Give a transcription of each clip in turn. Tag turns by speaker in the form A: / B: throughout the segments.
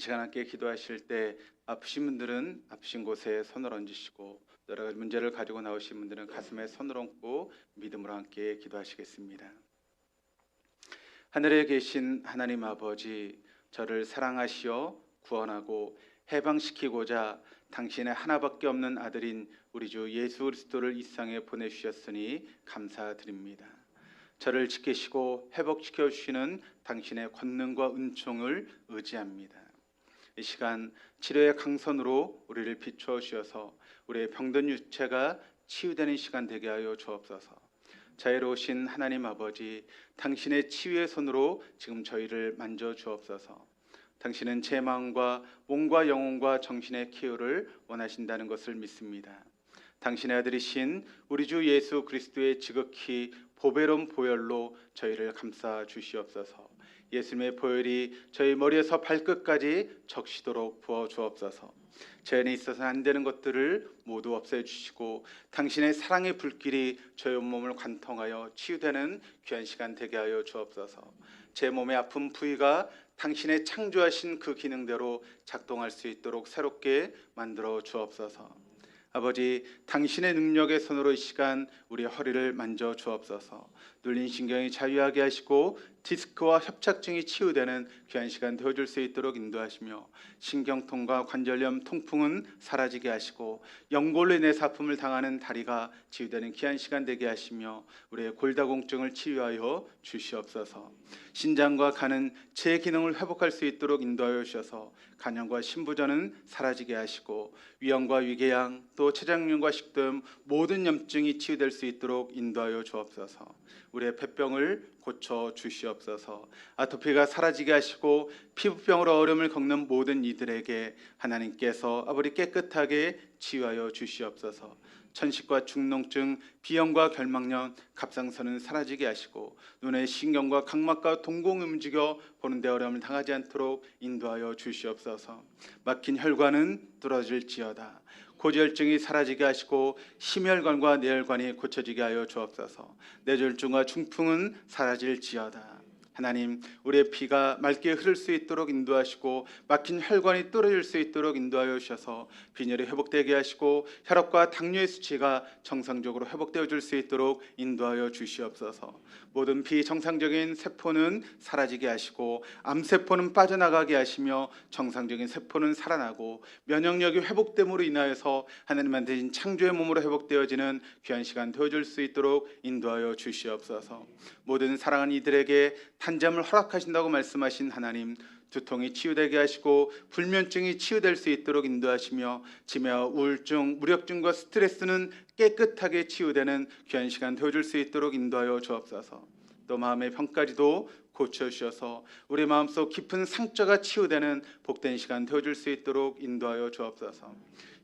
A: 이 시간 함께 기도하실 때 아프신 분들은 아프신 곳에 손을 얹으시고 여러 가지 문제를 가지고 나오신 분들은 가슴에 손을 얹고 믿음으로 함께 기도하시겠습니다. 하늘에 계신 하나님 아버지 저를 사랑하시어 구원하고 해방시키고자 당신의 하나밖에 없는 아들인 우리 주 예수 그리스도를 이 땅에 보내주셨으니 감사드립니다. 저를 지키시고 회복시켜 주시는 당신의 권능과 은총을 의지합니다. 이 시간 치료의 강선으로 우리를 비추어 주셔서 우리의 병든 육체가 치유되는 시간 되게 하여 주옵소서. 자애로우신 하나님 아버지, 당신의 치유의 손으로 지금 저희를 만져 주옵소서. 당신은 제 마음과 몸과 영혼과 정신의 치유를 원하신다는 것을 믿습니다. 당신의 아들이신 우리 주 예수 그리스도의 지극히 보배로운 보혈로 저희를 감싸 주시옵소서. 예수님의 보혈이 저희 머리에서 발끝까지 적시도록 부어 주옵소서. 제 안에 있어서 안 되는 것들을 모두 없애 주시고 당신의 사랑의 불길이 저희 온몸을 관통하여 치유되는 귀한 시간 되게 하여 주옵소서. 제 몸의 아픈 부위가 당신의 창조하신 그 기능대로 작동할 수 있도록 새롭게 만들어 주옵소서. 아버지, 당신의 능력의 손으로 이 시간 우리 허리를 만져 주옵소서. 눌린 신경이 자유하게 하시고 디스크와 협착증이 치유되는 귀한 시간 되어줄 수 있도록 인도하시며 신경통과 관절염, 통풍은 사라지게 하시고 연골로 인해서 아픔을 당하는 다리가 치유되는 귀한 시간 되게 하시며 우리의 골다공증을 치유하여 주시옵소서. 신장과 간은 제 기능을 회복할 수 있도록 인도하여 주셔서 간염과 신부전은 사라지게 하시고 위염과 위궤양 또 췌장염과 식도염 모든 염증이 치유될 수 있도록 인도하여 주옵소서. 우리의 폐병을 고쳐 주시옵소서. 아토피가 사라지게 하시고 피부병으로 어려움을 겪는 모든 이들에게 하나님께서 아버지 깨끗하게 치유하여 주시옵소서. 천식과 중농증, 비염과 결막염, 갑상선은 사라지게 하시고 눈의 신경과 각막과 동공이 움직여 보는데 어려움을 당하지 않도록 인도하여 주시옵소서. 막힌 혈관은 뚫어질지어다. 고지혈증이 사라지게 하시고 심혈관과 뇌혈관이 고쳐지게 하여 주옵소서. 뇌졸중과 중풍은 사라질지어다. 하나님, 우리의 피가 맑게 흐를 수 있도록 인도하시고 막힌 혈관이 뚫어질 수 있도록 인도하여 주셔서 빈혈이 회복되게 하시고 혈압과 당뇨의 수치가 정상적으로 회복되어 줄 수 있도록 인도하여 주시옵소서. 모든 비정상적인 세포는 사라지게 하시고 암세포는 빠져나가게 하시며 정상적인 세포는 살아나고 면역력이 회복됨으로 인하여서 하나님 만드신 창조의 몸으로 회복되어지는 귀한 시간 되어줄 수 있도록 인도하여 주시옵소서. 모든 사랑하는 이들에게 단잠을 허락하신다고 말씀하신 하나님 두통이 치유되게 하시고 불면증이 치유될 수 있도록 인도하시며 치매와 우울증, 무력증과 스트레스는 깨끗하게 치유되는 귀한 시간 되어줄 수 있도록 인도하여 주옵소서. 또 마음의 병까지도 고쳐 주셔서 우리 마음속 깊은 상처가 치유되는 복된 시간 되어줄 수 있도록 인도하여 주옵소서.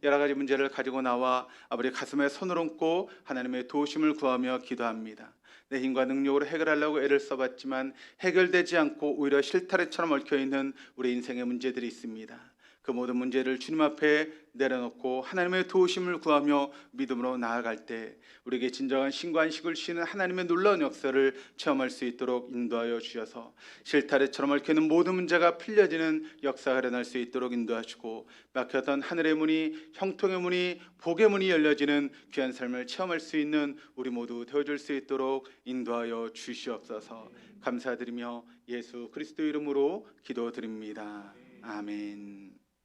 A: 여러 가지 문제를 가지고 나와 아버지 가슴에 손을 얹고 하나님의 도우심을 구하며 기도합니다. 내 힘과 능력으로 해결하려고 애를 써봤지만 해결되지 않고 오히려 실타래처럼 얽혀 있는 우리 인생의 문제들이 있습니다. 그 모든 문제를 주님 앞에 내려놓고 하나님의 도우심을 구하며 믿음으로 나아갈 때 우리에게 진정한 신관식을 쉬는 하나님의 놀라운 역사를 체험할 수 있도록 인도하여 주셔서 실타래처럼 얽혀있는 모든 문제가 풀려지는 역사가 일어날 수 있도록 인도하시고 막혔던 하늘의 문이 형통의 문이 복의 문이 열려지는 귀한 삶을 체험할 수 있는 우리 모두 되어줄 수 있도록 인도하여 주시옵소서 감사드리며 예수 그리스도 이름으로 기도드립니다 아멘.